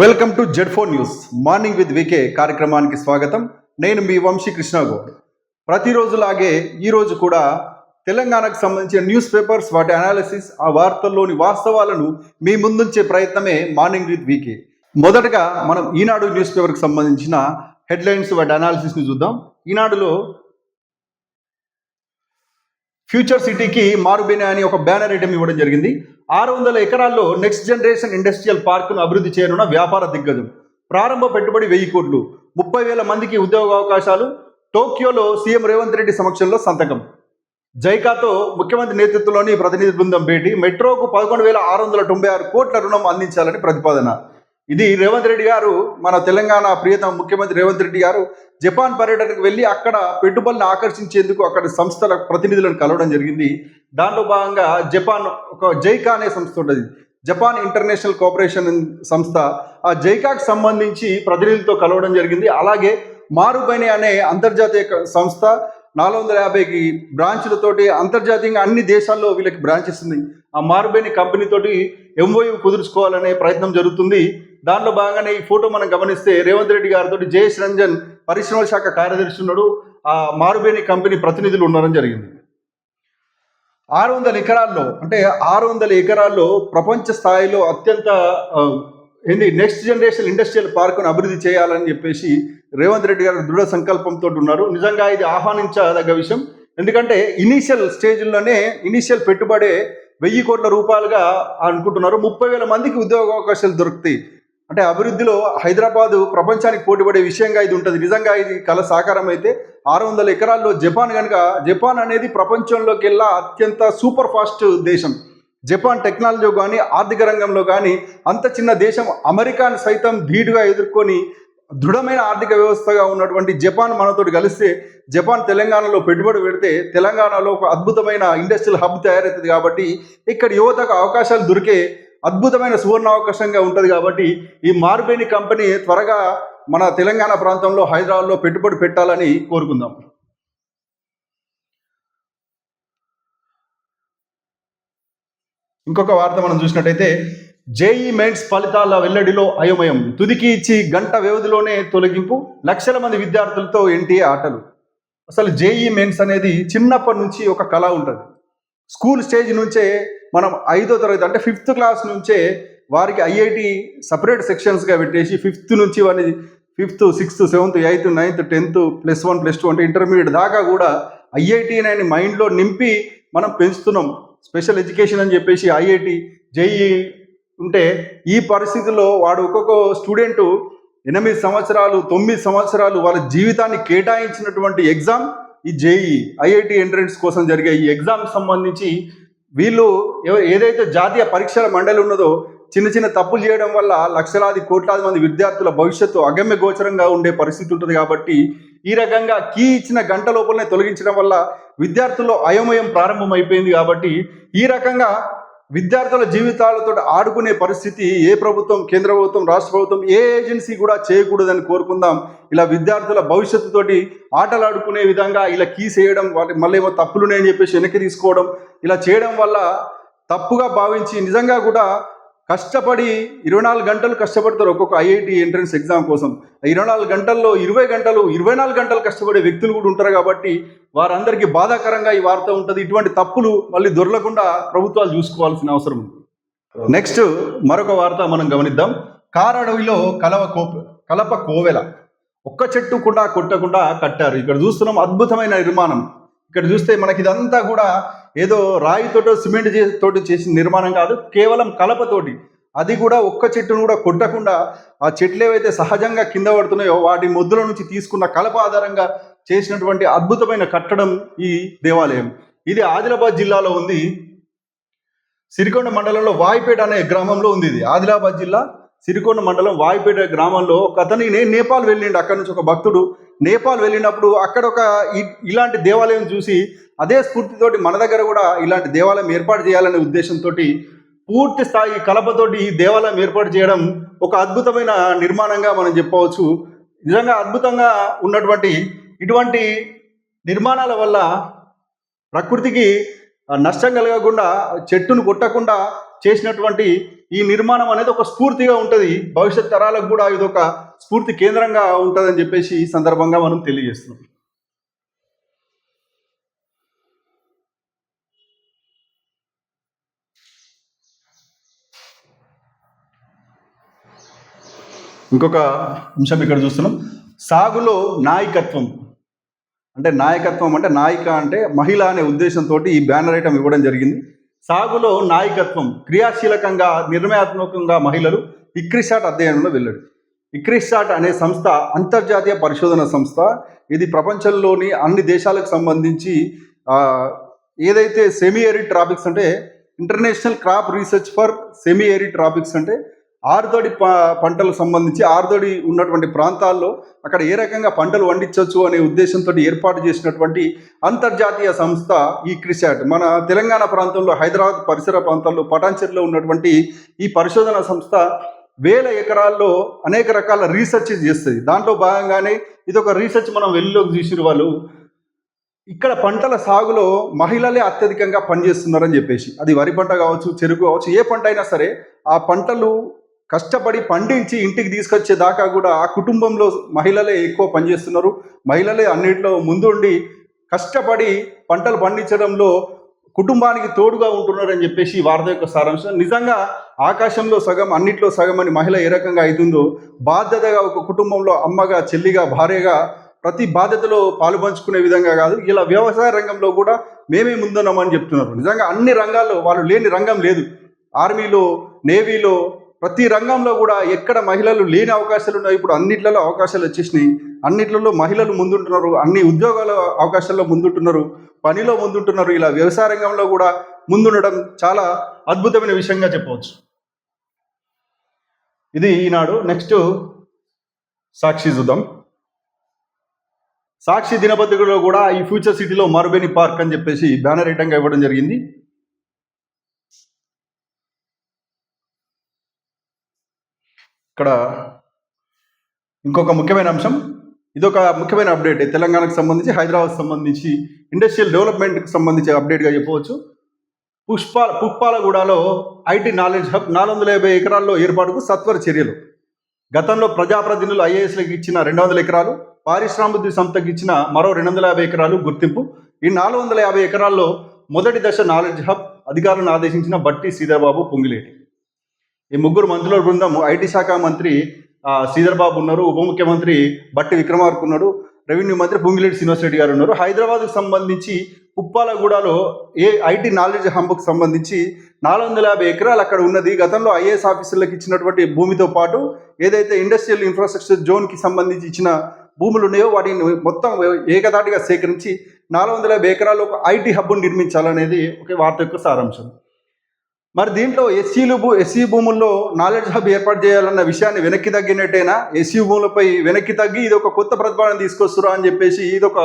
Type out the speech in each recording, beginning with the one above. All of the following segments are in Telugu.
Welcome to Z four news morning with VK కార్యక్రమానికి స్వాగతం. నేను మీ వంశీ కృష్ణగౌడ్. ప్రతిరోజులాగే ఈరోజు కూడా తెలంగాణకు సంబంధించిన న్యూస్ పేపర్స్ వాటి అనాలిసిస్ ఆ వార్తల్లోని వాస్తవాలను మీ ముందుంచే ప్రయత్నమే మార్నింగ్ విత్ వీకే మొదటగా మనం ఈనాడు న్యూస్ పేపర్కి సంబంధించిన హెడ్లైన్స్ వాటి అనాలిసిస్ని చూద్దాం. ఈనాడులో ఫ్యూచర్ సిటీకి మారుబేనే అని ఒక బ్యానర్ ఐటమ్ ఇవ్వడం జరిగింది. ఆరు వందల ఎకరాల్లో నెక్స్ట్ జనరేషన్ ఇండస్ట్రియల్ పార్కును అభివృద్ధి చేయనున్న వ్యాపార దిగ్గజం. ప్రారంభ పెట్టుబడి వెయ్యి కోట్లు. ముప్పై వేల మందికి ఉద్యోగ అవకాశాలు. టోక్యోలో సీఎం రేవంత్ రెడ్డి సమక్షంలో సంతకం. జైకాతో ముఖ్యమంత్రి నేతృత్వంలోని ప్రతినిధి బృందం భేటీ. మెట్రోకు పదకొండు వేల ఆరు వందల తొంభై ఆరు కోట్ల రుణం అందించాలని ప్రతిపాదన. ఇది రేవంత్ రెడ్డి గారు మన తెలంగాణ ప్రియతమ ముఖ్యమంత్రి రేవంత్ రెడ్డి గారు జపాన్ పర్యటనకు వెళ్ళి అక్కడ పెట్టుబడులను ఆకర్షించేందుకు అక్కడ సంస్థల ప్రతినిధులను కలవడం జరిగింది. దాంట్లో భాగంగా జపాన్ ఒక జైకా అనే సంస్థ ఉంటుంది. జపాన్ ఇంటర్నేషనల్ కోఆపరేషన్ సంస్థ. ఆ జైకాకు సంబంధించి ప్రతినిధులతో కలవడం జరిగింది. అలాగే మారుబైని అనే అంతర్జాతీయ సంస్థ నాలుగు వందల యాభైకి బ్రాంచ్లతోటి అంతర్జాతీయంగా అన్ని దేశాల్లో వీళ్ళకి బ్రాంచెస్ ఉంది ఆ మారుబైని కంపెనీతోటి ఎంఓయూ కుదుర్చుకోవాలనే ప్రయత్నం జరుగుతుంది. దానిలో భాగంగానే ఈ ఫోటో మనం గమనిస్తే రేవంత్ రెడ్డి గారితో జయేష్ రంజన్ పరిశ్రమల శాఖ కార్యదర్శి ఉన్నాడు ఆ మారుబేని కంపెనీ ప్రతినిధులు ఉండడం జరిగింది. ఆరు వందల ఎకరాల్లో అంటే ఆరు వందల ఎకరాల్లో ప్రపంచ స్థాయిలో అత్యంత ఏంది నెక్స్ట్ జనరేషన్ ఇండస్ట్రియల్ పార్కును అభివృద్ధి చేయాలని చెప్పేసి రేవంత్ రెడ్డి గారు దృఢ సంకల్పంతో ఉన్నారు. నిజంగా ఇది ఆహ్వానించదగ్గ విషయం. ఎందుకంటే ఇనీషియల్ స్టేజ్లోనే ఇనీషియల్ పెట్టుబడే వెయ్యి కోట్ల రూపాయలుగా అనుకుంటున్నారు. ముప్పై వేల మందికి ఉద్యోగ అవకాశాలు దొరుకుతాయి. అంటే అభివృద్ధిలో హైదరాబాదు ప్రపంచానికి పోటీపడే విషయంగా ఇది ఉంటుంది. నిజంగా ఇది కల సాకారం అయితే ఆరు వందల ఎకరాల్లో జపాన్ కనుక జపాన్ అనేది ప్రపంచంలోకి వెళ్ళా అత్యంత సూపర్ ఫాస్ట్ దేశం. జపాన్ టెక్నాలజీ కానీ ఆర్థిక రంగంలో కానీ అంత చిన్న దేశం అమెరికాను సైతం ధీటుగా ఎదుర్కొని దృఢమైన ఆర్థిక వ్యవస్థగా ఉన్నటువంటి జపాన్ మనతో కలిస్తే జపాన్ తెలంగాణలో పెట్టుబడి పెడితే తెలంగాణలో ఒక అద్భుతమైన ఇండస్ట్రియల్ హబ్ తయారవుతుంది కాబట్టి ఇక్కడ యువతకు అవకాశాలు దొరికే అద్భుతమైన సువర్ణ అవకాశంగా ఉంటుంది కాబట్టి ఈ మార్బేని కంపెనీ త్వరగా మన తెలంగాణ ప్రాంతంలో హైదరాబాద్లో పెట్టుబడి పెట్టాలని కోరుకుందాం. ఇంకొక వార్త మనం చూసినట్టయితే జేఈ మెయిన్స్ ఫలితాల వెల్లడిలో అయోమయం. తుదికి ఇచ్చి గంట వ్యవధిలోనే తొలగింపు లక్షల మంది విద్యార్థులతో ఎన్టీఏ ఆటలు. అసలు జేఈ మెయిన్స్ అనేది చిన్నప్పటి నుంచి ఒక కళ ఉంటుంది. స్కూల్ స్టేజ్ నుంచే మనం ఐదో తరగతి అంటే ఫిఫ్త్ క్లాస్ నుంచే వారికి ఐఐటి సపరేట్ సెక్షన్స్గా పెట్టేసి ఫిఫ్త్ నుంచి వారి fifth sixth seventh eighth ninth tenth plus one plus two అంటే ఇంటర్మీడియట్ దాకా కూడా ఐఐటి అనే మైండ్లో నింపి మనం పెంచుతున్నాం. స్పెషల్ ఎడ్యుకేషన్ అని చెప్పేసి ఐఐటి జేఈ ఉంటే ఈ పరిస్థితుల్లో వాడు ఒక్కొక్క స్టూడెంట్ ఎనిమిది సంవత్సరాలు తొమ్మిది సంవత్సరాలు వాళ్ళ జీవితాన్ని కేటాయించినటువంటి ఎగ్జామ్ ఈ జేఈ ఐఐటి ఎంట్రన్స్ కోసం జరిగే ఈ ఎగ్జామ్ సంబంధించి వీళ్ళు ఏదైతే జాతీయ పరీక్షల మండలి ఉన్నదో చిన్న చిన్న తప్పులు చేయడం వల్ల లక్షలాది కోట్లాది మంది విద్యార్థుల భవిష్యత్తు అగమ్య గోచరంగా ఉండే పరిస్థితి ఉంటుంది కాబట్టి ఈ రకంగా కీ ఇచ్చిన గంట లోపలనే తొలగించడం వల్ల విద్యార్థుల్లో అయోమయం ప్రారంభమైపోయింది కాబట్టి ఈ రకంగా విద్యార్థుల జీవితాలతో ఆడుకునే పరిస్థితి ఏ ప్రభుత్వం కేంద్ర ప్రభుత్వం రాష్ట్ర ప్రభుత్వం ఏ ఏజెన్సీ కూడా చేయకూడదని కోరుకుందాం. ఇలా విద్యార్థుల భవిష్యత్తుతోటి ఆటలు ఆడుకునే విధంగా ఇలా కీ చేయడం వాటి మళ్ళీ ఏమో తప్పులున్నాయని చెప్పేసి వెనక్కి తీసుకోవడం ఇలా చేయడం వల్ల తప్పుగా భావించి నిజంగా కూడా కష్టపడి ఇరవై నాలుగు గంటలు కష్టపడతారు ఒక్కొక్క ఐఐటి ఎంట్రన్స్ ఎగ్జామ్ కోసం. ఇరవై నాలుగు గంటల్లో ఇరవై గంటలు ఇరవై నాలుగు గంటలు కష్టపడే వ్యక్తులు కూడా ఉంటారు కాబట్టి వారందరికీ బాధాకరంగా ఈ వార్త ఉంటుంది. ఇటువంటి తప్పులు మళ్ళీ దొరలకుండా ప్రభుత్వాలు చూసుకోవాల్సిన అవసరం ఉంది. నెక్స్ట్ మరొక వార్త మనం గమనిద్దాం. కారడవిలో కలవ కో కలప కోవెల. ఒక్క చెట్టు కూడా కొట్టకుండా కట్టారు. ఇక్కడ చూస్తున్నాం అద్భుతమైన నిర్మాణం. ఇక్కడ చూస్తే మనకి ఇదంతా కూడా ఏదో రాయితోటో సిమెంట్ చే తోటి చేసిన నిర్మాణం కాదు కేవలం కలపతోటి. అది కూడా ఒక్క చెట్టును కూడా కొట్టకుండా ఆ చెట్లు ఏవైతే సహజంగా కింద పడుతున్నాయో వాటి ముద్దుల నుంచి తీసుకున్న కలప ఆధారంగా చేసినటువంటి అద్భుతమైన కట్టడం ఈ దేవాలయం. ఇది ఆదిలాబాద్ జిల్లాలో ఉంది. సిరికొండ మండలంలో వాయిపేట అనే గ్రామంలో ఉంది ఇది. ఆదిలాబాద్ జిల్లా సిరికొండ మండలం వాయిపేట గ్రామంలో ఒక అతని నేను నేపాల్ వెళ్ళిండు. అక్కడ నుంచి ఒక భక్తుడు నేపాల్ వెళ్ళినప్పుడు అక్కడ ఒక ఇ- ఇలాంటి దేవాలయం చూసి అదే స్ఫూర్తితోటి మన దగ్గర కూడా ఇలాంటి దేవాలయం ఏర్పాటు చేయాలనే ఉద్దేశంతో పూర్తి స్థాయి కలపతోటి ఈ దేవాలయం ఏర్పాటు చేయడం ఒక అద్భుతమైన నిర్మాణంగా మనం చెప్పవచ్చు. నిజంగా అద్భుతంగా ఉన్నటువంటి ఇటువంటి నిర్మాణాల వల్ల ప్రకృతికి నష్టం కలగకుండా చెట్టును కొట్టకుండా చేసినటువంటి ఈ నిర్మాణం అనేది ఒక స్ఫూర్తిగా ఉంటుంది. భవిష్యత్ తరాలకు కూడా ఇది ఒక స్ఫూర్తి కేంద్రంగా ఉంటుందని చెప్పేసి ఈ సందర్భంగా మనం తెలియజేస్తున్నాం. ఇంకొక అంశం ఇక్కడ చూస్తున్నాం. సాగులో నాయకత్వం. అంటే నాయకత్వం అంటే నాయిక అంటే మహిళ అనే ఉద్దేశంతో ఈ బ్యానర్ ఐటమ్ ఇవ్వడం జరిగింది. సాగులో నాయకత్వం క్రియాశీలకంగా నిర్ణయాత్మకంగా మహిళలు ఇక్రిషాట్ అధ్యయనంలో వెళ్ళాడు ఇక్రిషాట్ అనే సంస్థ అంతర్జాతీయ పరిశోధన సంస్థ. ఇది ప్రపంచంలోని అన్ని దేశాలకు సంబంధించి ఏదైతే సెమీ ట్రాపిక్స్ అంటే international crop research for semi tropics అంటే ఆరుతడి ప పంటలకు సంబంధించి ఆరుతడి ఉన్నటువంటి ప్రాంతాల్లో అక్కడ ఏ రకంగా పంటలు పండించవచ్చు అనే ఉద్దేశంతో ఏర్పాటు చేసినటువంటి అంతర్జాతీయ సంస్థ ఈ క్రిసాట్ మన తెలంగాణ ప్రాంతంలో హైదరాబాద్ పరిసర ప్రాంతాల్లో పటాన్చెరులో ఉన్నటువంటి ఈ పరిశోధన సంస్థ వేల ఎకరాల్లో అనేక రకాల రీసెర్చ్ చేస్తుంది. దాంట్లో భాగంగానే ఇది ఒక రీసెర్చ్ మనం వెళ్ళిలోకి చూసిన వాళ్ళు. ఇక్కడ పంటల సాగులో మహిళలే అత్యధికంగా పనిచేస్తున్నారని చెప్పేసి. అది వరి పంట కావచ్చు చెరుకు కావచ్చు ఏ పంట అయినా సరే ఆ పంటలు కష్టపడి పండించి ఇంటికి తీసుకొచ్చే దాకా కూడా ఆ కుటుంబంలో మహిళలే ఎక్కువ పనిచేస్తున్నారు. మహిళలే అన్నింటిలో ముందుండి కష్టపడి పంటలు పండించడంలో కుటుంబానికి తోడుగా ఉంటున్నారని చెప్పేసి వార్త యొక్క సారాంశం. నిజంగా ఆకాశంలో సగం అన్నిట్లో సగం అని మహిళ ఏ రకంగా అవుతుందో బాధ్యతగా ఒక కుటుంబంలో అమ్మగా చెల్లిగా భార్యగా ప్రతి బాధ్యతలో పాలు పంచుకునే విధంగా కాదు ఇలా వ్యవసాయ రంగంలో కూడా మేమే ముందున్నామని చెప్తున్నారు. నిజంగా అన్ని రంగాల్లో వాళ్ళు లేని రంగం లేదు. ఆర్మీలో నేవీలో ప్రతి రంగంలో కూడా ఎక్కడ మహిళలు లేని అవకాశాలు ఉన్నాయి ఇప్పుడు అన్నిట్లలో అవకాశాలు వచ్చేసినాయి. అన్నిట్లలో మహిళలు ముందుంటున్నారు. అన్ని ఉద్యోగాల అవకాశాల్లో ముందుంటున్నారు. పనిలో ముందుంటున్నారు. ఇలా వ్యవసాయ రంగంలో కూడా ముందుండడం చాలా అద్భుతమైన విషయంగా చెప్పవచ్చు. ఇది ఈనాడు నెక్స్ట్ సాక్షి చూద్దాం. సాక్షి దినపత్రికలో కూడా ఈ ఫ్యూచర్ సిటీలో మరుబేని పార్క్ అని చెప్పేసి బ్యానర్ ఐటంగా ఇవ్వడం జరిగింది. ఇక్కడ ఇంకొక ముఖ్యమైన అంశం. ఇదొక ముఖ్యమైన అప్డేట్ తెలంగాణకు సంబంధించి హైదరాబాద్ సంబంధించి ఇండస్ట్రియల్ డెవలప్మెంట్కి సంబంధించి అప్డేట్గా చెప్పవచ్చు. పుష్ప పుప్పాలగూడలో ఐటీ నాలెడ్జ్ హబ్ నాలుగు వందల యాభై ఎకరాల్లో ఏర్పాటుకు సత్వర చర్యలు. గతంలో ప్రజాప్రతినిధులు ఐఏఎస్లకు ఇచ్చిన రెండు వందల ఎకరాలు పారిశ్రామిక సంస్థకి ఇచ్చిన మరో రెండు వందల యాభై ఎకరాలు గుర్తింపు. ఈ నాలుగు వందల యాభై ఎకరాల్లో మొదటి దశ నాలెడ్జ్ హబ్ అధికారులను ఆదేశించిన బట్టి శ్రీధర్బాబు పొంగిలేటి. ఈ ముగ్గురు మంత్రుల బృందం ఐటీ శాఖ మంత్రి శ్రీధర్ బాబు ఉన్నారు ఉప ముఖ్యమంత్రి బట్టి విక్రమార్క ఉన్నాడు రెవెన్యూ మంత్రి పొంగిలేటి శ్రీనివాసరెడ్డి గారు ఉన్నారు. హైదరాబాద్కు సంబంధించి పుప్పాలగూడలో ఏ ఐటీ నాలెడ్జ్ హంబ్కు సంబంధించి నాలుగు వందల యాభై ఎకరాలు అక్కడ ఉన్నది. గతంలో ఐఏఎస్ ఆఫీసర్లకు ఇచ్చినటువంటి భూమితో పాటు ఏదైతే ఇండస్ట్రియల్ ఇన్ఫ్రాస్ట్రక్చర్ జోన్కి సంబంధించి ఇచ్చిన భూములు ఉన్నాయో వాటిని మొత్తం ఏకదాటిగా సేకరించి నాలుగు వందల యాభై ఎకరాలు ఒక ఐటీ హబ్ను నిర్మించాలనేది ఒక వార్త యొక్క సారాంశం. మరి దీంట్లో ఎస్సీలు భూ ఎస్సీ భూముల్లో నాలెడ్జ్ హబ్ ఏర్పాటు చేయాలన్న విషయాన్ని వెనక్కి తగ్గినట్టేనా? ఎస్సీ భూములపై వెనక్కి తగ్గి ఇది ఒక కొత్త ప్రతిపాదన తీసుకొస్తురా అని చెప్పేసి ఇది ఒక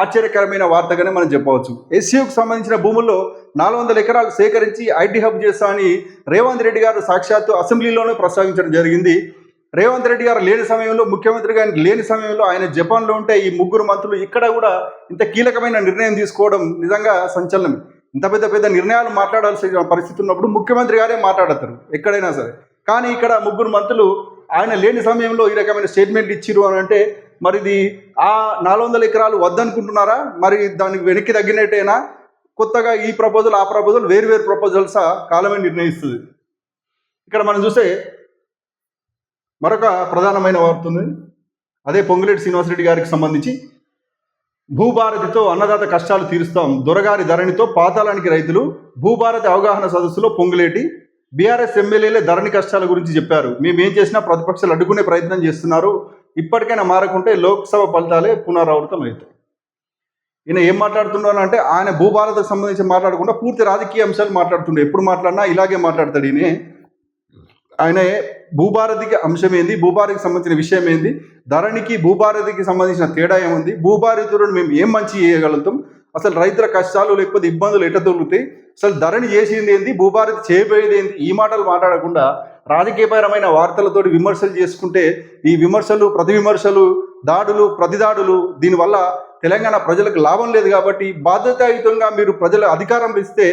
ఆశ్చర్యకరమైన వార్తగానే మనం చెప్పవచ్చు. ఎస్సీకి సంబంధించిన భూముల్లో నాలుగు వందల ఎకరాలు సేకరించి ఐటీ హబ్ చేస్తా అని రేవంత్ రెడ్డి గారు సాక్షాత్తు అసెంబ్లీలోనే ప్రస్తావించడం జరిగింది. రేవంత్ రెడ్డి గారు లేని సమయంలో ముఖ్యమంత్రి గారు లేని సమయంలో ఆయన జపాన్లో ఉంటే ఈ ముగ్గురు మంత్రులు ఇక్కడ కూడా ఇంత కీలకమైన నిర్ణయం తీసుకోవడం నిజంగా సంచలనం. ఇంత పెద్ద పెద్ద నిర్ణయాలు మాట్లాడాల్సిన పరిస్థితి ఉన్నప్పుడు ముఖ్యమంత్రి గారే మాట్లాడతారు ఎక్కడైనా సరే. కానీ ఇక్కడ ముగ్గురు మంత్రులు ఆయన లేని సమయంలో ఈ రకమైన స్టేట్మెంట్ ఇచ్చిరు అని అంటే మరి ఇది ఆ నాలుగు వందల ఎకరాలు వద్దనుకుంటున్నారా? మరి దానికి వెనక్కి తగ్గినట్టేనా? కొత్తగా ఈ ప్రపోజల్ ఆ ప్రపోజల్ వేరు వేరు ప్రపోజల్సా కాలమే నిర్ణయిస్తుంది. ఇక్కడ మనం చూస్తే మరొక ప్రధానమైన వార్త ఉంది. అదే పొంగులేటి శ్రీనివాసరెడ్డి గారికి సంబంధించి భూభారతితో అన్నదాత కష్టాలు తీరుస్తాం. దొరగారి ధరణితో పాతాళానికి రైతులు భూభారతి అవగాహన సదస్సులో పొంగులేటి బీఆర్ఎస్ ఎమ్మెల్యేలే ధరణి కష్టాల గురించి చెప్పారు. మేము ఏం చేసినా ప్రతిపక్షాలు అడ్డుకునే ప్రయత్నం చేస్తున్నారు. ఇప్పటికైనా మారకుంటే లోక్సభ ఫలితాలే పునరావృతం అవుతాయి. ఈయన ఏం మాట్లాడుతున్నాను అంటే ఆయన భూభారతకు సంబంధించి మాట్లాడకుండా పూర్తి రాజకీయ అంశాలు మాట్లాడుతుండే. ఎప్పుడు మాట్లాడినా ఇలాగే మాట్లాడతాడు ఈయన. ఆయన భూభారతికి అంశం ఏంది భూభారతికి సంబంధించిన విషయం ఏంది ధరణికి భూభారతికి సంబంధించిన తేడా ఏముంది? భూభారతులను మేము ఏం మంచి చేయగలుగుతాం? అసలు రైతుల కష్టాలు లేకపోతే ఇబ్బందులు ఎట్ట దొరుకుతాయి అసలు ధరణి చేసింది ఏంది? భూభారతి చేయబోయేది ఏంది? ఈ మాటలు మాట్లాడకుండా రాజకీయపరమైన వార్తలతోటి విమర్శలు చేసుకుంటే ఈ విమర్శలు ప్రతి విమర్శలు దాడులు ప్రతిదాడులు దీనివల్ల తెలంగాణ ప్రజలకు లాభం లేదు కాబట్టి బాధ్యతాయుతంగా మీరు ప్రజల అధికారం ఇస్తే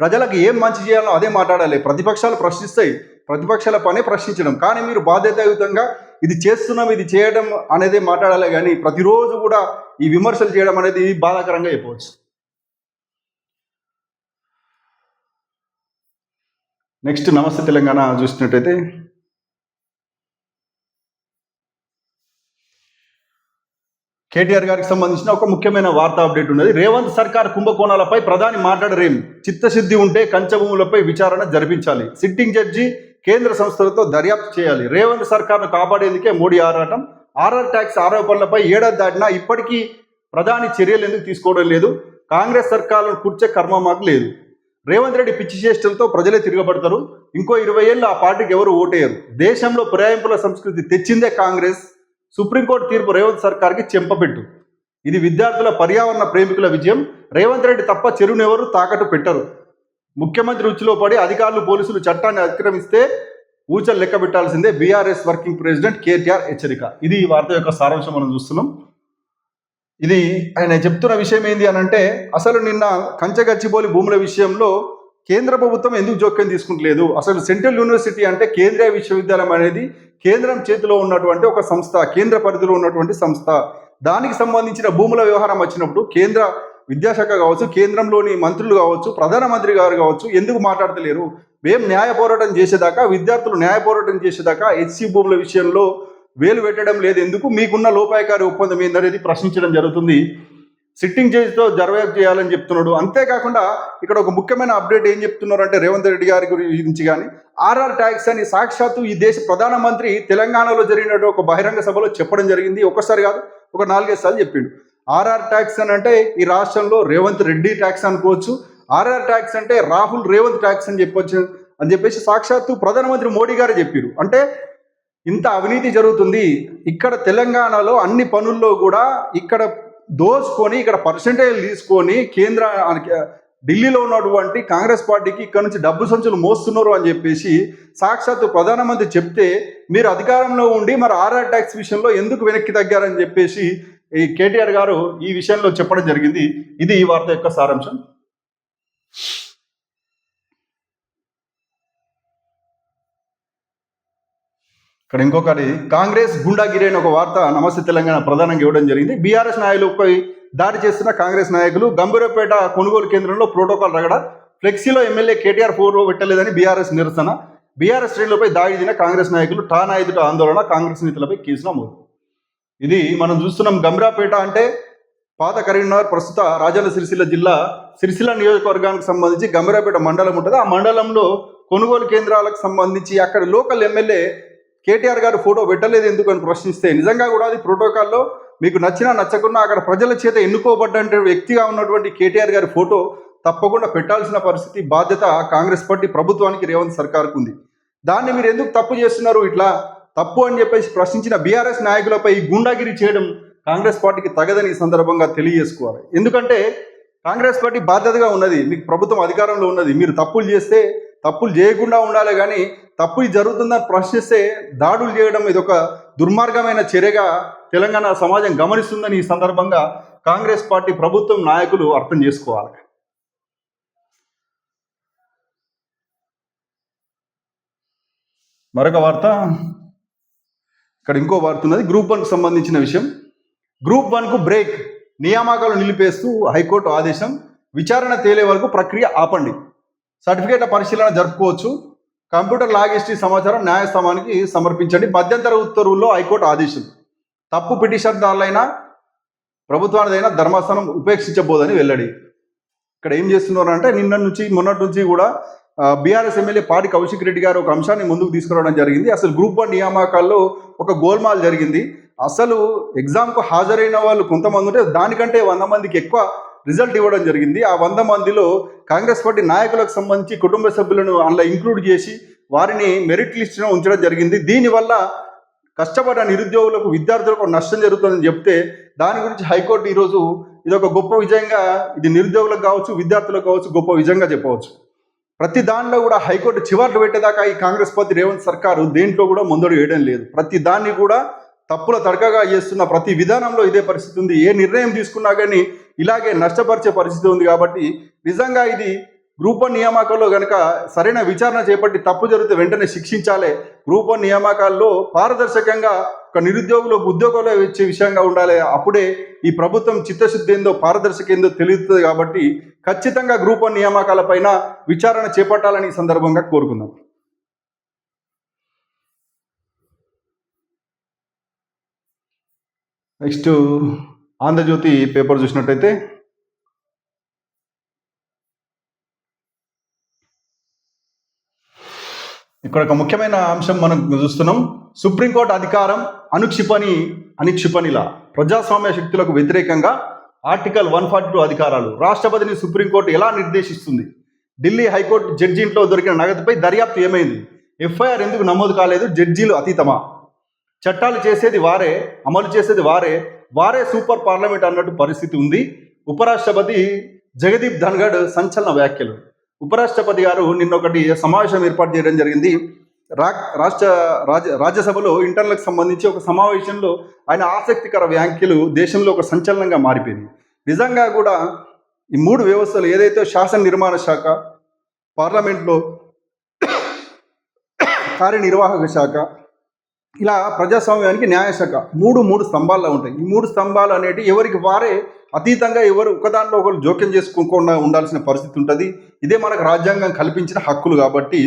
ప్రజలకు ఏం మంచి చేయాలో అదే మాట్లాడాలి. ప్రతిపక్షాలు ప్రశ్నిస్తాయి. ప్రతిపక్షాల పనే ప్రశ్నించడం. కానీ మీరు బాధ్యతాయుతంగా ఇది చేస్తున్నాం ఇది చేయడం అనేది మాట్లాడాలి కానీ ప్రతిరోజు కూడా ఈ విమర్శలు చేయడం అనేది బాధాకరంగా చెప్పవచ్చు నెక్స్ట్ నమస్తే తెలంగాణ చూసినట్టయితే కేటీఆర్ గారికి సంబంధించిన ఒక ముఖ్యమైన వార్తా అప్డేట్ ఉన్నది. రేవంత్ సర్కార్ కుంభకోణాలపై ప్రధాని మాట్లాడరేం? చిత్తశుద్ధి ఉంటే కంచభూములపై విచారణ జరిపించాలి. సిట్టింగ్ జడ్జి కేంద్ర సంస్థలతో దర్యాప్తు చేయాలి. రేవంత్ సర్కార్ను కాపాడేందుకే మోడీ ఆరాటం? ఆర్ఆర్ ట్యాక్స్ ఆరోపణలపై ఏడాది దాటినా ఇప్పటికీ ప్రధాని చర్యలు ఎందుకు తీసుకోవడం లేదు? కాంగ్రెస్ సర్కార్లను కూర్చే కర్మ మాకు లేదు. రేవంత్ రెడ్డి పిచ్చి చేష్టలతో ప్రజలే తిరగబడతారు. ఇంకో ఇరవై ఏళ్ళు ఆ పార్టీకి ఎవరు ఓటేయరు? దేశంలో ప్రయాయింపుల సంస్కృతి తెచ్చిందే కాంగ్రెస్. సుప్రీంకోర్టు తీర్పు రేవంత్ సర్కార్కి చెంపపెట్టు ఇది విద్యార్థుల పర్యావరణ ప్రేమికుల విజయం. రేవంత్ రెడ్డి తప్ప చెరువునెవరు తాకట్టు పెట్టరు. ముఖ్యమంత్రి రుచిలో పడి అధికారులు పోలీసులు చట్టాన్ని అతిక్రమిస్తే ఊచలు లెక్క పెట్టాల్సిందే బీఆర్ఎస్ వర్కింగ్ ప్రెసిడెంట్ కేటీఆర్ హెచ్చరిక. ఇది ఈ వార్త యొక్క సారాంశం మనం చూస్తున్నాం. ఇది ఆయన చెప్తున్న విషయం ఏంది అని అంటే అసలు నిన్న కంచగచ్చిబోలి భూముల విషయంలో కేంద్ర ప్రభుత్వం ఎందుకు జోక్యం తీసుకుంటలేదు? అసలు సెంట్రల్ యూనివర్సిటీ అంటే కేంద్రీయ విశ్వవిద్యాలయం అనేది కేంద్రం చేతిలో ఉన్నటువంటి ఒక సంస్థ కేంద్ర పరిధిలో ఉన్నటువంటి సంస్థ. దానికి సంబంధించిన భూముల వ్యవహారం వచ్చినప్పుడు కేంద్ర విద్యాశాఖ కావచ్చు కేంద్రంలోని మంత్రులు కావచ్చు ప్రధానమంత్రి గారు కావచ్చు ఎందుకు మాట్లాడతలేరు? మేము న్యాయ పోరాటం చేసేదాకా విద్యార్థులు న్యాయ పోరాటం చేసేదాకా హెచ్సి భూముల విషయంలో వేలు పెట్టడం లేదు. ఎందుకు? మీకున్న లోపాయకారి ఒప్పందం ఏందనేది ప్రశ్నించడం జరుగుతుంది. సిట్టింగ్ జడ్జితో దర్యాప్తు చేయాలని చెప్తున్నాడు. అంతేకాకుండా ఇక్కడ ఒక ముఖ్యమైన అప్డేట్ ఏం చెప్తున్నారు అంటే రేవంత్ రెడ్డి గారి గురించి కానీ ఆర్ఆర్ ట్యాక్స్ అని సాక్షాత్తు ఈ దేశ ప్రధానమంత్రి తెలంగాణలో జరిగినట్టు ఒక బహిరంగ సభలో చెప్పడం జరిగింది. ఒక్కసారి కాదు ఒక నాలుగైదు సార్లు చెప్పిండు. ఆర్ఆర్ ట్యాక్స్ అని అంటే ఈ రాష్ట్రంలో రేవంత్ రెడ్డి ట్యాక్స్ అనుకోవచ్చు. ఆర్ఆర్ ట్యాక్స్ అంటే రాహుల్ రేవంత్ ట్యాక్స్ అని చెప్పొచ్చు. అని చెప్పేసి సాక్షాత్తు ప్రధానమంత్రి మోడీ గారు చెప్పారు. అంటే ఇంత అవినీతి జరుగుతుంది. ఇక్కడ తెలంగాణలో అన్ని పనుల్లో కూడా ఇక్కడ దోచుకొని ఇక్కడ పర్సంటేజ్ తీసుకొని కేంద్ర ఢిల్లీలో ఉన్నటువంటి కాంగ్రెస్ పార్టీకి ఇక్కడ నుంచి డబ్బు సంచులు మోస్తున్నారు అని చెప్పేసి సాక్షాత్తు ప్రధానమంత్రి చెప్తే మీరు అధికారంలో ఉండి మరి ఆర్ఆర్ ట్యాక్స్ విషయంలో ఎందుకు వెనక్కి తగ్గారని చెప్పేసి ఈ కేటీఆర్ గారు ఈ విషయంలో చెప్పడం జరిగింది. ఇది ఈ వార్త యొక్క సారాంశం. ఇక్కడ ఇంకొకటి కాంగ్రెస్ గుండాగిరి అని ఒక వార్త నమస్తే తెలంగాణ ప్రధానంగా ఇవ్వడం జరిగింది. బీఆర్ఎస్ నాయకులపై దాడి చేస్తున్న కాంగ్రెస్ నాయకులు గంభీరపేట కొనుగోలు కేంద్రంలో ప్రోటోకాల్ రగడ ఫ్లెక్సీలో ఎమ్మెల్యే కేటీఆర్ ఫోటో పెట్టలేదని బీఆర్ఎస్ నిరసన. బీఆర్ఎస్ శ్రేణులపై దాడి దిన కాంగ్రెస్ నాయకులు టానా ఎదుట ఆందోళన కాంగ్రెస్ నేతలపై కేసు నమోదు. ఇది మనం చూస్తున్నాం గంభీరాపేట అంటే పాత కరీంనగర్ ప్రస్తుత రాజన్న సిరిసిల్ల జిల్లా సిరిసిల్ల నియోజకవర్గానికి సంబంధించి గంభీరాపేట మండలం ఉంటుంది. ఆ మండలంలో కొనుగోలు కేంద్రాలకు సంబంధించి అక్కడ లోకల్ ఎమ్మెల్యే కేటీఆర్ గారు ఫోటో పెట్టలేదు ఎందుకు అని ప్రశ్నిస్తే నిజంగా కూడా అది ప్రోటోకాల్లో మీకు నచ్చినా నచ్చకున్నా అక్కడ ప్రజల చేత ఎన్నుకోబడ్డ వ్యక్తిగా ఉన్నటువంటి కేటీఆర్ గారి ఫోటో తప్పకుండా పెట్టాల్సిన పరిస్థితి బాధ్యత కాంగ్రెస్ పార్టీ ప్రభుత్వానికి రేవంత్ సర్కార్కు ఉంది. దాన్ని మీరు ఎందుకు తప్పు చేస్తున్నారు? ఇట్లా తప్పు అని చెప్పేసి ప్రశ్నించిన బీఆర్ఎస్ నాయకులపై గుండాగిరి చేయడం కాంగ్రెస్ పార్టీకి తగదని ఈ సందర్భంగా తెలియజేసుకోవాలి. ఎందుకంటే కాంగ్రెస్ పార్టీ బాధ్యతగా ఉన్నది మీకు ప్రభుత్వం అధికారంలో ఉన్నది మీరు తప్పులు చేస్తే తప్పులు చేయకుండా ఉండాలి కానీ తప్పు జరుగుతుందని ప్రశ్నిస్తే దాడులు చేయడం ఇది ఒక దుర్మార్గమైన చర్యగా తెలంగాణ సమాజం గమనిస్తుందని ఈ సందర్భంగా కాంగ్రెస్ పార్టీ ప్రభుత్వం నాయకులు అర్థం చేసుకోవాలి. మరొక వార్త. ఇక్కడ ఇంకో వార్త ఉన్నది. గ్రూప్ వన్కు సంబంధించిన విషయం. గ్రూప్ వన్కు బ్రేక్ నియామకాలు నిలిపేస్తూ హైకోర్టు ఆదేశం. విచారణ తేలే వరకు ప్రక్రియ ఆపండి. సర్టిఫికేట్ల పరిశీలన జరుపుకోవచ్చు. కంప్యూటర్ లాగిస్ట్రీ సమాచారం న్యాయస్థానానికి సమర్పించండి. మధ్యంతర ఉత్తర్వుల్లో హైకోర్టు ఆదేశం తప్పు పిటిషన్దారులైనా ప్రభుత్వానిదైనా ధర్మాసనం ఉపేక్షించబోదని వెల్లడి. ఇక్కడ ఏం చేస్తున్నారు అంటే నిన్న నుంచి మొన్నటి నుంచి కూడా బీఆర్ఎస్ ఎమ్మెల్యే పాడి కౌశిక్ రెడ్డి గారు ఒక అంశాన్ని ముందుకు తీసుకురావడం జరిగింది. అసలు గ్రూప్ వన్ నియామకాల్లో ఒక గోల్మాల్ జరిగింది. అసలు ఎగ్జామ్కు హాజరైన వాళ్ళు కొంతమంది ఉంటే దానికంటే వంద మందికి ఎక్కువ రిజల్ట్ ఇవ్వడం జరిగింది. ఆ వంద మందిలో కాంగ్రెస్ పార్టీ నాయకులకు సంబంధించి కుటుంబ సభ్యులను అందులో ఇంక్లూడ్ చేసి వారిని మెరిట్ లిస్టులో ఉంచడం జరిగింది. దీనివల్ల కష్టపడ్డ నిరుద్యోగులకు విద్యార్థులకు నష్టం జరుగుతుందని చెప్తే దాని గురించి హైకోర్టు ఈరోజు ఇది ఒక గొప్ప విజయంగా ఇది నిరుద్యోగులకు కావచ్చు విద్యార్థులకు కావచ్చు గొప్ప విజయంగా చెప్పవచ్చు. ప్రతి దానిలో కూడా హైకోర్టు చివర్లు పెట్టేదాకా ఈ కాంగ్రెస్ పార్టీ రేవంత్ సర్కారు దేంట్లో కూడా ముందడు వేయడం లేదు. ప్రతి దాన్ని కూడా తప్పుల తడకగా చేస్తున్న ప్రతి విధానంలో ఇదే పరిస్థితి ఉంది. ఏ నిర్ణయం తీసుకున్నా కానీ ఇలాగే నష్టపరిచే పరిస్థితి ఉంది కాబట్టి నిజంగా ఇది గ్రూప్ వన్ నియామకాల్లో కనుక సరైన విచారణ చేపట్టి తప్పు జరిగితే వెంటనే శిక్షించాలి. గ్రూప్ వన్ నియామకాల్లో పారదర్శకంగా ఒక నిరుద్యోగులకు ఉద్యోగాలు ఇచ్చే విషయంగా ఉండాలి. అప్పుడే ఈ ప్రభుత్వం చిత్తశుద్ధి ఏందో పారదర్శక ఏందో తెలుస్తుంది కాబట్టి ఖచ్చితంగా గ్రూప్ వన్ నియామకాల పైన విచారణ చేపట్టాలని ఈ సందర్భంగా కోరుకుందాం. నెక్స్ట్ ఆంధ్రజ్యోతి పేపర్ చూసినట్టయితే ఇక్కడ ఒక ముఖ్యమైన అంశం మనం చూస్తున్నాం. సుప్రీంకోర్టు అధికారం అనుక్షిపణి అనిక్షిపణిలా ప్రజాస్వామ్య శక్తులకు వ్యతిరేకంగా ఆర్టికల్ వన్ ఫార్టీ టూ అధికారాలు. రాష్ట్రపతిని సుప్రీంకోర్టు ఎలా నిర్దేశిస్తుంది? ఢిల్లీ హైకోర్టు జడ్జి ఇంట్లో దొరికిన నగదుపై దర్యాప్తు ఏమైంది? ఎఫ్ఐఆర్ ఎందుకు నమోదు కాలేదు? జడ్జీలు అతీతమా? చట్టాలు చేసేది వారే అమలు చేసేది వారే వారే సూపర్ పార్లమెంట్ అన్నట్టు పరిస్థితి ఉంది. ఉపరాష్ట్రపతి జగదీప్ ధన్గడ్ సంచలన వ్యాఖ్యలు. ఉపరాష్ట్రపతి గారు నిన్న ఒకటి సమావేశం ఏర్పాటు చేయడం జరిగింది. రా రాష్ట్ర రాజ్య రాజ్యసభలో ఇంటర్లకు సంబంధించి ఒక సమావేశంలో ఆయన ఆసక్తికర వ్యాఖ్యలు దేశంలో ఒక సంచలనంగా మారిపోయింది. నిజంగా కూడా ఈ మూడు వ్యవస్థలు ఏదైతే శాసన నిర్మాణ శాఖ పార్లమెంట్లో కార్యనిర్వాహక శాఖ ఇలా ప్రజాస్వామ్యానికి న్యాయశాఖ మూడు మూడు స్తంభాల్లో ఉంటాయి. ఈ మూడు స్తంభాలు అనేటి ఎవరికి వారే అతీతంగా ఎవరు ఒకదానిలో ఒకరు జోక్యం చేసుకోకుండా ఉండాల్సిన పరిస్థితి ఉంటుంది. ఇదే మనకు రాజ్యాంగం కల్పించిన హక్కులు కాబట్టి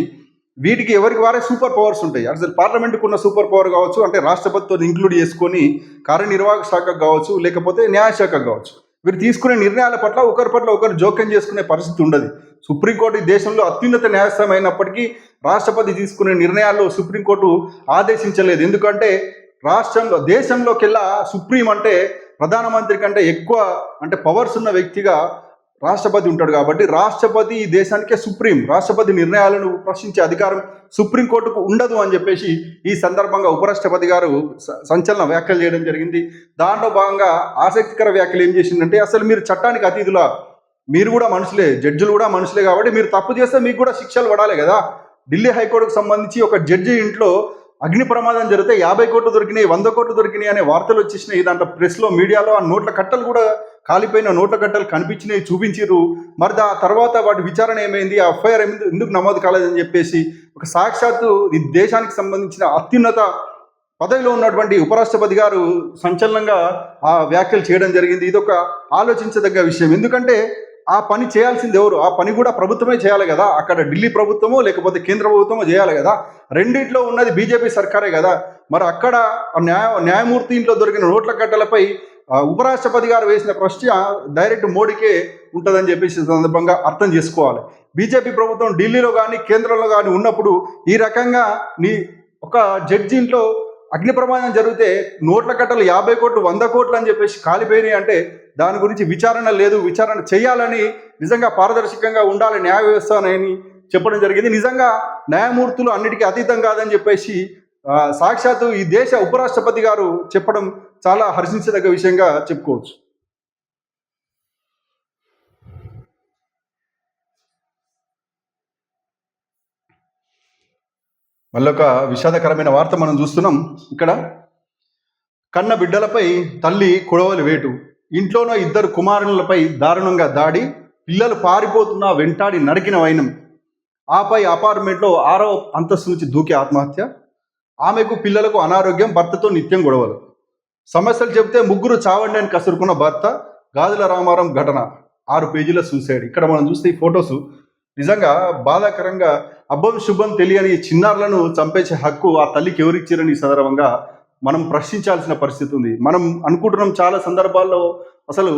వీటికి ఎవరికి వారే సూపర్ పవర్స్ ఉంటాయి. అసలు పార్లమెంట్కి ఉన్న సూపర్ పవర్ కావచ్చు అంటే రాష్ట్రపతితో ఇంక్లూడ్ చేసుకొని కార్యనిర్వాహక శాఖకు కావచ్చు లేకపోతే న్యాయశాఖకు కావచ్చు. వీరు తీసుకునే నిర్ణయాల పట్ల ఒకరి పట్ల ఒకరు జోక్యం చేసుకునే పరిస్థితి ఉండదు. సుప్రీంకోర్టు ఈ దేశంలో అత్యున్నత న్యాయస్థానం అయినప్పటికీ రాష్ట్రపతి తీసుకునే నిర్ణయాల్లో సుప్రీంకోర్టు ఆదేశించలేదు. ఎందుకంటే రాష్ట్రంలో దేశంలోకెల్లా సుప్రీం అంటే ప్రధానమంత్రి కంటే ఎక్కువ అంటే పవర్స్ ఉన్న వ్యక్తిగా రాష్ట్రపతి ఉంటాడు కాబట్టి రాష్ట్రపతి ఈ దేశానికే సుప్రీం. రాష్ట్రపతి నిర్ణయాలను ప్రశ్నించే అధికారం సుప్రీంకోర్టుకు ఉండదు అని చెప్పేసి ఈ సందర్భంగా ఉపరాష్ట్రపతి గారు స- సంచలన వ్యాఖ్యలు చేయడం జరిగింది. దాంట్లో భాగంగా ఆసక్తికర వ్యాఖ్యలు ఏం చేసిందంటే అసలు మీరు చట్టానికి అతీతుల? మీరు కూడా మనుషులే జడ్జిలు కూడా మనుషులే కాబట్టి మీరు తప్పు చేస్తే మీకు కూడా శిక్షలు పడాలి కదా. ఢిల్లీ హైకోర్టుకు సంబంధించి ఒక జడ్జి ఇంట్లో అగ్ని ప్రమాదం జరిగితే యాభై కోట్లు దొరికినాయి వంద కోట్లు దొరికినాయి అనే వార్తలు వచ్చేసినాయి. దాంట్లో ప్రెస్లో మీడియాలో ఆ నోట్ల కట్టలు కూడా కాలిపోయిన నోట్ల కట్టలు కనిపించినాయి చూపించిర్రు. మరి దా తర్వాత వాటి విచారణ ఏమైంది? ఆ ఎఫ్ఐఆర్ ఎందుకు నమోదు కాలేదని చెప్పేసి ఒక సాక్షాత్తు ఈ దేశానికి సంబంధించిన అత్యున్నత పదవిలో ఉన్నటువంటి ఉపరాష్ట్రపతి గారు సంచలనంగా ఆ వ్యాఖ్యలు చేయడం జరిగింది. ఇది ఒక ఆలోచించదగ్గ విషయం. ఎందుకంటే ఆ పని చేయాల్సింది ఎవరు? ఆ పని కూడా ప్రభుత్వమే చేయాలి కదా? అక్కడ ఢిల్లీ ప్రభుత్వమో లేకపోతే కేంద్ర ప్రభుత్వమో చేయాలి కదా? రెండిట్లో ఉన్నది బీజేపీ సర్కారే కదా? మరి అక్కడ ఆ న్యాయ న్యాయమూర్తి ఇంట్లో దొరికిన నోట్ల కట్టలపై ఉపరాష్ట్రపతి గారు వేసిన ప్రశ్న డైరెక్ట్ మోడీకే ఉంటుందని చెప్పేసి సందర్భంగా అర్థం చేసుకోవాలి. బీజేపీ ప్రభుత్వం ఢిల్లీలో కానీ కేంద్రంలో కానీ ఉన్నప్పుడు ఈ రకంగా నీ ఒక జడ్జి ఇంట్లో అగ్ని ప్రమాదం జరిగితే నోట్ల కట్టలు యాభై కోట్లు వంద కోట్లు అని చెప్పేసి కాలిపోయినాయి అంటే దాని గురించి విచారణ లేదు. విచారణ చేయాలని నిజంగా పారదర్శకంగా ఉండాలి. న్యాయ వ్యవస్థ అని చెప్పడం జరిగింది. నిజంగా న్యాయమూర్తులు అన్నిటికీ అతీతం కాదని చెప్పేసి సాక్షాత్తు ఈ దేశ ఉపరాష్ట్రపతి గారు చెప్పడం చాలా హర్షించదగ్గ విషయంగా చెప్పుకోవచ్చు. మళ్ళొక విషాదకరమైన వార్త మనం చూస్తున్నాం. ఇక్కడ కన్న బిడ్డలపై తల్లి కొడవలి వేటు. ఇంట్లోనో ఇద్దరు కుమారులపై దారుణంగా దాడి. పిల్లలు పారిపోతున్న వెంటాడి నరికిన వైనం. ఆపై అపార్ట్మెంట్లో ఆరో అంతస్తు నుంచి దూకే ఆత్మహత్య. ఆమెకు పిల్లలకు అనారోగ్యం భర్తతో నిత్యం గొడవలు. సమస్యలు చెబితే ముగ్గురు చావండి అని కసురుకున్న భర్త గాజుల రామారం ఘటన. ఆరు పేజీల సూసైడ్. ఇక్కడ మనం చూస్తే ఈ ఫొటోస్. నిజంగా బాధాకరంగా అబ్బం శుభం తెలియని చిన్నారులను చంపేసే హక్కు ఆ తల్లికి ఎవరిచ్చారని సందర్భంగా మనం ప్రశ్నించాల్సిన పరిస్థితి ఉంది. మనం అనుకుంటున్నాం చాలా సందర్భాల్లో అసలు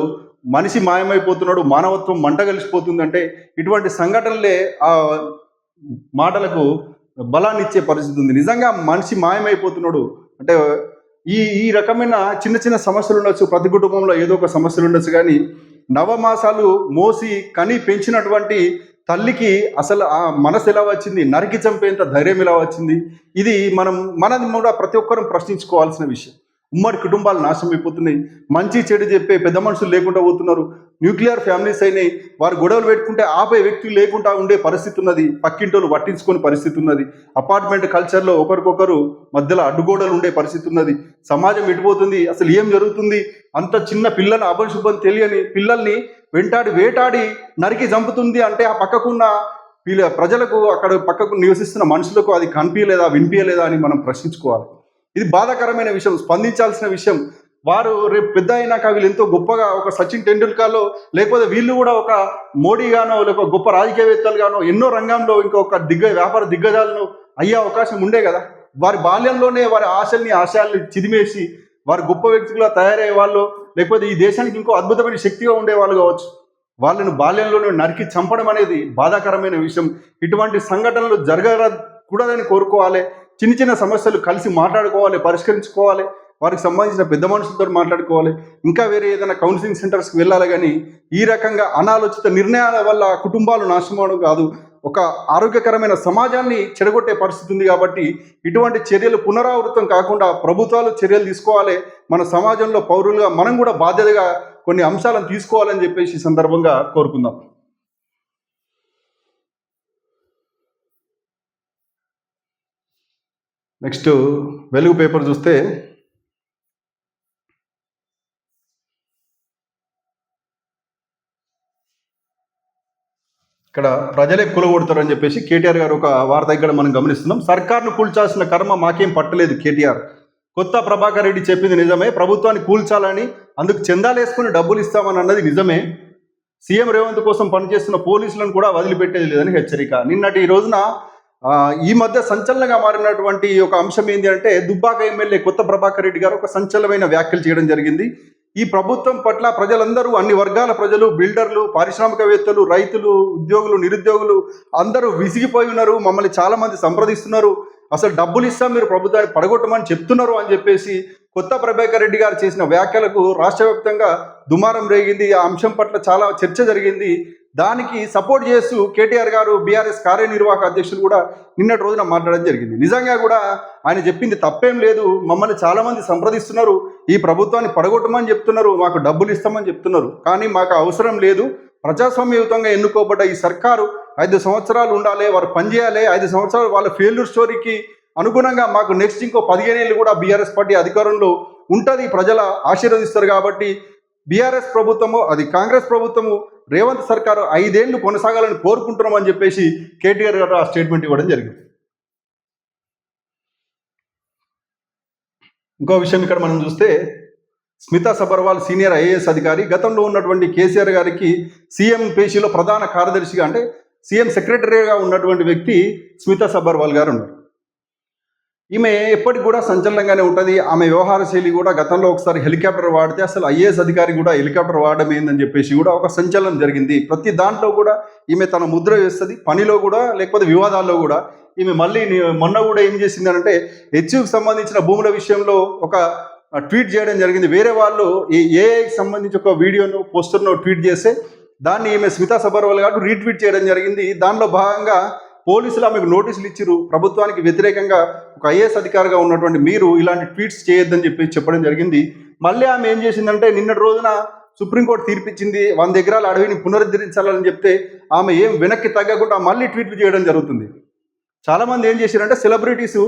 మనిషి మాయమైపోతున్నాడు మానవత్వం మంట కలిసిపోతుందంటే ఇటువంటి సంఘటనలే ఆ మాటలకు బలాన్ని ఇచ్చే పరిస్థితి ఉంది. నిజంగా మనిషి మాయమైపోతున్నాడు అంటే ఈ ఈ రకమైన చిన్న చిన్న సమస్యలు ఉండొచ్చు ప్రతి కుటుంబంలో ఏదో ఒక సమస్యలు ఉండొచ్చు కానీ నవమాసాలు మోసి కని పెంచినటువంటి తల్లికి అసలు ఆ మనసు ఎలా వచ్చింది? నరికి చంపేంత ధైర్యం ఎలా వచ్చింది? ఇది మనం మనది కూడా ప్రతి ఒక్కరూ ప్రశ్నించుకోవాల్సిన విషయం. ఉమ్మడి కుటుంబాలు నాశనం అయిపోతున్నాయి. మంచి చెడు చెప్పే పెద్ద మనుషులు లేకుండా పోతున్నారు. న్యూక్లియర్ ఫ్యామిలీస్ అయినాయి. వారు గొడవలు పెట్టుకుంటే ఆపే వ్యక్తులు లేకుండా ఉండే పరిస్థితి ఉన్నది. పక్కింటోళ్ళు పట్టించుకొని పరిస్థితి ఉన్నది. అపార్ట్మెంట్ కల్చర్లో ఒకరికొకరు మధ్యలో అడ్డుగోడలు ఉండే పరిస్థితి ఉన్నది. సమాజం ఎటుపోతుంది? అసలు ఏం జరుగుతుంది? అంత చిన్న పిల్లల అభశుభం తెలియని పిల్లల్ని వెంటాడి వేటాడి నరికి చంపుతుంది అంటే ఆ పక్కకున్న వీళ్ళ ప్రజలకు అక్కడ పక్కకు నివసిస్తున్న మనుషులకు అది కనిపించలేదా వినిపించలేదా అని మనం ప్రశ్నించుకోవాలి. ఇది బాధాకరమైన విషయం స్పందించాల్సిన విషయం. వారు రేపు పెద్ద అయినాక వీళ్ళు ఎంతో గొప్పగా ఒక సచిన్ టెండూల్కర్లో లేకపోతే వీళ్ళు కూడా ఒక మోడీగానో లేకపోతే గొప్ప రాజకీయవేత్తలుగానో ఎన్నో రంగంలో ఇంకొక దిగ్గ వ్యాపార దిగ్గజాలను అయ్యే అవకాశం ఉండే కదా. వారి బాల్యంలోనే వారి ఆశల్ని ఆశయాల్ని చిదిమేసి వారు గొప్ప వ్యక్తులుగా తయారయ్యే వాళ్ళు లేకపోతే ఈ దేశానికి ఇంకో అద్భుతమైన శక్తిగా ఉండేవాళ్ళు కావచ్చు. వాళ్ళను బాల్యంలోనే నరికి చంపడం అనేది బాధాకరమైన విషయం. ఇటువంటి సంఘటనలు జరగకూడదని కోరుకోవాలి. చిన్న చిన్న సమస్యలు కలిసి మాట్లాడుకోవాలి పరిష్కరించుకోవాలి వారికి సంబంధించిన పెద్ద మనుషులతో మాట్లాడుకోవాలి ఇంకా వేరే ఏదైనా కౌన్సిలింగ్ సెంటర్స్కి వెళ్ళాలి కానీ ఈ రకంగా అనాలోచిత నిర్ణయాల వల్ల కుటుంబాలు నాశనం అవడం కాదు. ఒక ఆరోగ్యకరమైన సమాజాన్ని చెడగొట్టే పరిస్థితి ఉంది కాబట్టి ఇటువంటి చర్యలు పునరావృతం కాకుండా ప్రభుత్వాలు చర్యలు తీసుకోవాలి. మన సమాజంలో పౌరులుగా మనం కూడా బాధ్యతగా కొన్ని అంశాలను తీసుకోవాలని చెప్పేసి సందర్భంగా కోరుకుందాం. నెక్స్ట్ వెలుగు పేపర్ చూస్తే ఇక్కడ ప్రజలే కూలగొడతారని చెప్పేసి కేటీఆర్ గారు ఒక వార్త ఇక్కడ మనం గమనిస్తున్నాం. సర్కార్ను కూల్చాల్సిన కర్మ మాకేం పట్టలేదు కేటీఆర్. కొత్త ప్రభాకర్ రెడ్డి చెప్పింది నిజమే ప్రభుత్వాన్ని కూల్చాలని అందుకు చందాలేసుకుని డబ్బులు ఇస్తామని అన్నది నిజమే. సీఎం రేవంత్ కోసం పనిచేస్తున్న పోలీసులను కూడా వదిలిపెట్టేది లేదని హెచ్చరిక. నిన్నటి ఈ రోజున ఈ మధ్య సంచలనంగా మారినటువంటి ఒక అంశం ఏంటి అంటే దుబ్బాక ఎమ్మెల్యే కొత్త ప్రభాకర్ రెడ్డి గారు ఒక సంచలనమైన వ్యాఖ్యలు చేయడం జరిగింది. ఈ ప్రభుత్వం పట్ల ప్రజలందరూ అన్ని వర్గాల ప్రజలు బిల్డర్లు పారిశ్రామికవేత్తలు రైతులు ఉద్యోగులు నిరుద్యోగులు అందరూ విసిగిపోయి ఉన్నారు. మమ్మల్ని చాలామంది సంప్రదిస్తున్నారు. అసలు డబ్బులు ఇస్తాం మీరు ప్రభుత్వాన్ని పడగొట్టమని చెప్తున్నారు అని చెప్పేసి కొత్త ప్రభాకర్ రెడ్డి గారు చేసిన వ్యాఖ్యలకు రాష్ట్ర వ్యాప్తంగా దుమారం రేగింది. ఆ అంశం పట్ల చాలా చర్చ జరిగింది. దానికి సపోర్ట్ చేస్తూ కేటీఆర్ గారు బీఆర్ఎస్ కార్యనిర్వాహక అధ్యక్షులు కూడా నిన్నటి రోజున మాట్లాడడం జరిగింది. నిజంగా కూడా ఆయన చెప్పింది తప్పేం లేదు. మమ్మల్ని చాలామంది సంప్రదిస్తున్నారు. ఈ ప్రభుత్వాన్ని పడగొట్టమని చెప్తున్నారు. మాకు డబ్బులు ఇస్తామని చెప్తున్నారు. కానీ మాకు అవసరం లేదు. ప్రజాస్వామ్యయుతంగా ఎన్నుకోబడ్డ ఈ సర్కారు ఐదు సంవత్సరాలు ఉండాలి వారు పనిచేయాలి ఐదు సంవత్సరాలు వాళ్ళ ఫెయిల్యూర్ స్టోరీకి అనుగుణంగా మాకు నెక్స్ట్ ఇంకో పదిహేను ఏళ్ళు కూడా బీఆర్ఎస్ పార్టీ అధికారంలో ఉంటుంది. ప్రజల ఆశీర్వదిస్తారు కాబట్టి బీఆర్ఎస్ ప్రభుత్వము అది కాంగ్రెస్ ప్రభుత్వము రేవంత్ సర్కారు ఐదేళ్ళు కొనసాగాలని కోరుకుంటున్నామని చెప్పేసి కేటీఆర్ గారు ఆ స్టేట్మెంట్ ఇవ్వడం జరిగింది. ఇంకో విషయం ఇక్కడ మనం చూస్తే స్మితా సబర్వాల్ సీనియర్ ఐఏఎస్ అధికారి గతంలో ఉన్నటువంటి కేసీఆర్ గారికి సీఎం పేషీలో ప్రధాన కార్యదర్శిగా అంటే సీఎం సెక్రటరీగా ఉన్నటువంటి వ్యక్తి స్మితా సబర్వాల్ గారు ఉన్నారు. ఈమె ఎప్పటికి కూడా సంచలనంగానే ఉంటుంది. ఆమె వ్యవహార శైలి కూడా గతంలో ఒకసారి హెలికాప్టర్ వాడితే అసలు ఐఏఎస్ అధికారి కూడా హెలికాప్టర్ వాడడం ఏందని చెప్పేసి కూడా ఒక సంచలనం జరిగింది. ప్రతి దాంట్లో కూడా ఈమె తన ముద్ర వేస్తుంది. పనిలో కూడా లేకపోతే వివాదాల్లో కూడా ఈమె మళ్ళీ మొన్న కూడా ఏం చేసింది అంటే హెచ్యుకి సంబంధించిన భూముల విషయంలో ఒక ట్వీట్ చేయడం జరిగింది. వేరే వాళ్ళు ఈ ఏఐకి సంబంధించి ఒక వీడియోను పోస్టర్ను ట్వీట్ చేస్తే దాన్ని ఈమె స్మితా సబర్వాల్ గారు రీట్వీట్ చేయడం జరిగింది. దానిలో భాగంగా పోలీసులు ఆమెకు నోటీసులు ఇచ్చిరు ప్రభుత్వానికి వ్యతిరేకంగా ఒక ఐఏఎస్ అధికారిగా ఉన్నటువంటి మీరు ఇలాంటి ట్వీట్స్ చేయొద్దని చెప్పి చెప్పడం జరిగింది. మళ్ళీ ఆమె ఏం చేసిందంటే నిన్నటి రోజున సుప్రీంకోర్టు తీర్పిచ్చింది. వంద ఎకరాల అడవిని పునరుద్ధరించాలని చెప్తే ఆమె ఏం వెనక్కి తగ్గకుండా మళ్ళీ ట్వీట్లు చేయడం జరుగుతుంది. చాలామంది ఏం చేశారంటే సెలబ్రిటీస్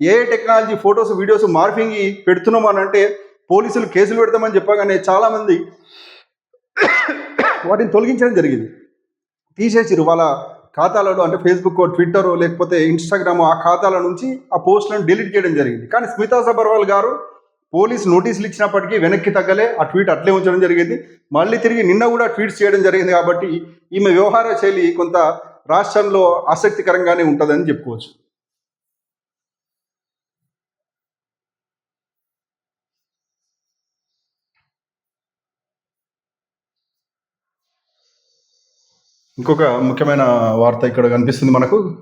ఏ టెక్నాలజీ ఫొటోస్ వీడియోస్ మార్ఫింగ్ పెడుతున్నాం అని అంటే పోలీసులు కేసులు పెడతామని చెప్పగానే చాలామంది వాటిని తొలగించడం జరిగింది. తీసేసిరు వాళ్ళ ఖాతాలలో అంటే ఫేస్బుక్ ట్విట్టర్ లేకపోతే ఇన్స్టాగ్రామ్ ఆ ఖాతాల నుంచి ఆ పోస్టులను డిలీట్ చేయడం జరిగింది. కానీ స్మితా సబర్వాల్ గారు పోలీస్ నోటీసులు ఇచ్చినప్పటికీ వెనక్కి తగ్గలే ఆ ట్వీట్ అట్లే ఉంచడం జరిగింది. మళ్ళీ తిరిగి నిన్న కూడా ట్వీట్స్ చేయడం జరిగింది కాబట్టి ఈమె వ్యవహార శైలి కొంత రాష్ట్రంలో ఆసక్తికరంగానే ఉంటుందని చెప్పుకోవచ్చు. ఇంకొక ముఖ్యమైన వార్త ఇక్కడ కనిపిస్తుంది మనకు.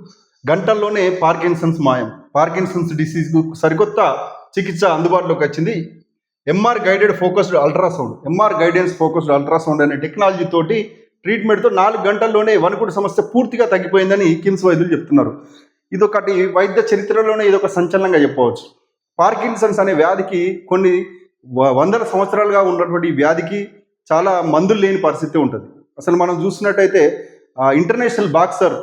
గంటల్లోనే పార్కిన్సన్స్ మాయం. పార్కిన్సన్స్ డిసీజ్కు సరికొత్త చికిత్స అందుబాటులోకి వచ్చింది. MR guided focused ultrasound. MR guidance focused ultrasound అనే టెక్నాలజీ తోటి ట్రీట్మెంట్తో నాలుగు గంటల్లోనే వణుకుడు సమస్య పూర్తిగా తగ్గిపోయిందని కిమ్స్ వైద్యులు చెప్తున్నారు. ఇదొకటి వైద్య చరిత్రలోనే ఇదొక సంచలనంగా చెప్పవచ్చు. పార్కిన్సన్స్ అనే వ్యాధికి కొన్ని వ- వందల సంవత్సరాలుగా ఉన్నటువంటి వ్యాధికి చాలా మందులు లేని పరిస్థితి ఉంటుంది. అసలు మనం చూసినట్టయితే ఇంటర్నేషనల్ బాక్సర్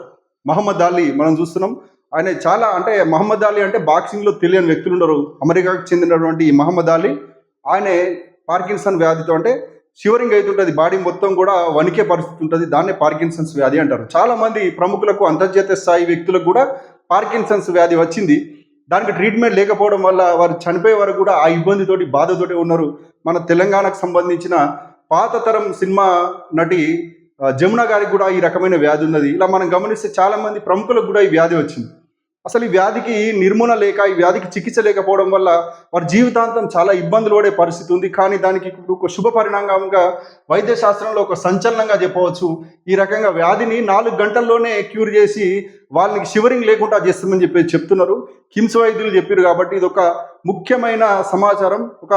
మహమ్మద్ అలీ మనం చూస్తున్నాం. ఆయన చాలా అంటే మహమ్మద్ అలీ అంటే బాక్సింగ్లో తెలియని వ్యక్తులు ఉండరు. అమెరికాకు చెందినటువంటి ఈ మహమ్మద్ అలీ ఆయన పార్కిన్సన్ వ్యాధితో అంటే షివరింగ్ అవుతుంటుంది బాడీ మొత్తం కూడా వణికే పరిస్థితి ఉంటుంది దాన్నే పార్కిన్సన్స్ వ్యాధి అంటారు. చాలామంది ప్రముఖులకు అంతర్జాతీయ స్థాయి వ్యక్తులకు కూడా పార్కిన్సన్స్ వ్యాధి వచ్చింది. దానికి ట్రీట్మెంట్ లేకపోవడం వల్ల వారు చనిపోయే వరకు కూడా ఆ ఇబ్బందితోటి బాధతోటి ఉన్నారు. మన తెలంగాణకు సంబంధించిన పాత తరం సినిమా నటి జమున గారికి కూడా ఈ రకమైన వ్యాధి ఉన్నది. ఇలా మనం గమనిస్తే చాలామంది ప్రముఖులకు కూడా ఈ వ్యాధి వచ్చింది. అసలు ఈ వ్యాధికి నిర్మూలన లేక ఈ వ్యాధికి చికిత్స లేకపోవడం వల్ల వారి జీవితాంతం చాలా ఇబ్బందులు పడే పరిస్థితి ఉంది. కానీ దానికి ఇప్పుడు ఒక శుభ పరిణామంగా వైద్య శాస్త్రంలో ఒక సంచలనంగా చెప్పవచ్చు. ఈ రకంగా వ్యాధిని నాలుగు గంటల్లోనే క్యూర్ చేసి వాళ్ళకి షివరింగ్ లేకుండా చేస్తామని చెప్పి చెప్తున్నారు. కిమ్స్ వైద్యులు చెప్పారు కాబట్టి ఇది ఒక ముఖ్యమైన సమాచారం ఒక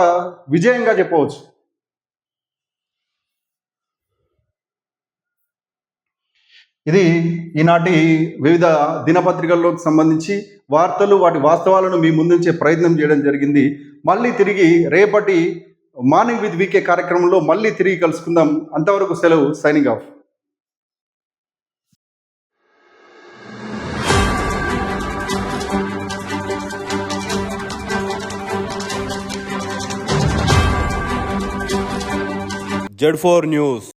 విజయంగా చెప్పవచ్చు. ఇది ఈనాటి వివిధ దినపత్రికల్లోకి సంబంధించి వార్తలు వాటి వాస్తవాలను మీ ముందుంచే ప్రయత్నం చేయడం జరిగింది. మళ్ళీ తిరిగి రేపటి మార్నింగ్ విత్ వీకే కార్యక్రమంలో మళ్ళీ తిరిగి కలుసుకుందాం. అంతవరకు సెలవు signing off. Z four news.